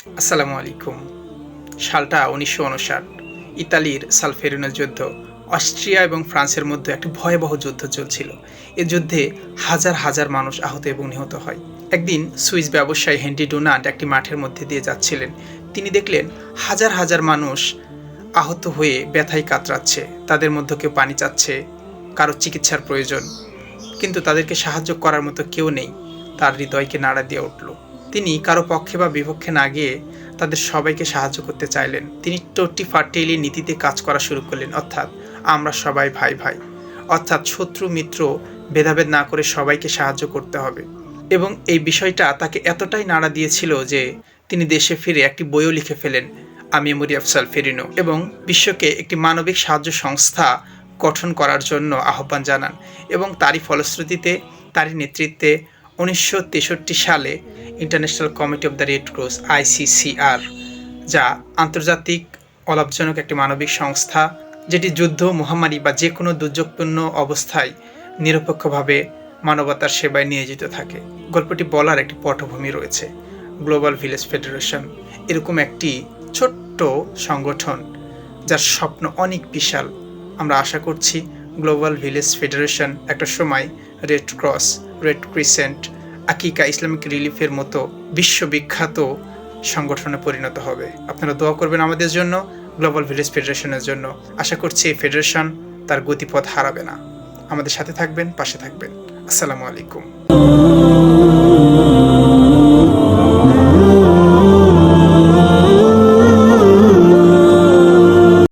আসসালামু আলাইকুম। সালটা উনিশশো উনষাট, ইতালির সালফেরিনো যুদ্ধ। অস্ট্রিয়া এবং ফ্রান্সের মধ্যে একটি ভয়াবহ যুদ্ধ চলছিল। এ যুদ্ধে হাজার হাজার মানুষ আহত এবং নিহত হয়। একদিন সুইস ব্যবসায়ী হেনরি ডোনাল্ড একটি মাঠের মধ্যে দিয়ে যাচ্ছিলেন। তিনি দেখলেন হাজার হাজার মানুষ আহত হয়ে ব্যথায় কাতরাচ্ছে। তাদের মধ্যে কেউ পানি চাচ্ছে, কারও চিকিৎসার প্রয়োজন। কিন্তু তাদেরকে সাহায্য করার মতো কেউ নেই। তার হৃদয়কে নাড়া দিয়ে উঠল। তিনি কারও পক্ষে বা বিপক্ষে না গিয়ে তাদের সবাইকে সাহায্য করতে চাইলেন। তিনি টোটি ফাটেলি নীতিতে কাজ করা শুরু করলেন, অর্থাৎ আমরা সবাই ভাই ভাই। অর্থাৎ শত্রু, মিত্র, ভেদাভেদ না করে সবাইকে সাহায্য করতে হবে। এবং এই বিষয়টা তাকে এতটাই নাড়া দিয়েছিল যে তিনি দেশে ফিরে একটি বইও লিখে ফেলেন আমি এমরি আফসাল ফেরিনো এবং বিশ্বকে একটি মানবিক সাহায্য সংস্থা গঠন করার জন্য আহ্বান জানান। এবং তারই ফলশ্রুতিতে, তারই নেতৃত্বে উনিশশো তেষট্টি সালে international committee of the red cross ICCR যা আন্তর্জাতিক অলাভজনক একটি মানবিক সংস্থা, যেটি যুদ্ধ, মহামারী বা যে কোনো দুর্যোগপূর্ণ অবস্থায় নিরপেক্ষভাবে মানবতার সেবায় নিয়োজিত থাকে। গল্পটি বলার একটি পটভূমি রয়েছে গ্লোবাল ভিলেজ ফেডারেশন এরকম একটি ছোট্ট সংগঠন, যার স্বপ্ন অনেক বিশাল। আমরা আশা করছি গ্লোবাল ভিলেজ ফেডারেশন একটা সময় রেড ক্রস রেড ক্রিসেন্ট আকিকা ইসলামিক রিলিফের মতো বিশ্ববিখ্যাত সংগঠনে পরিণত হবে। আপনারা দোয়া করবেন আমাদের জন্য গ্লোবাল ভিলেজ ফেডারেশনের জন্য। আশা করছি এই ফেডারেশন তার গতিপথ হারাবে না। আমাদের সাথে থাকবেন, পাশে থাকবেন। আসসালামু আলাইকুম।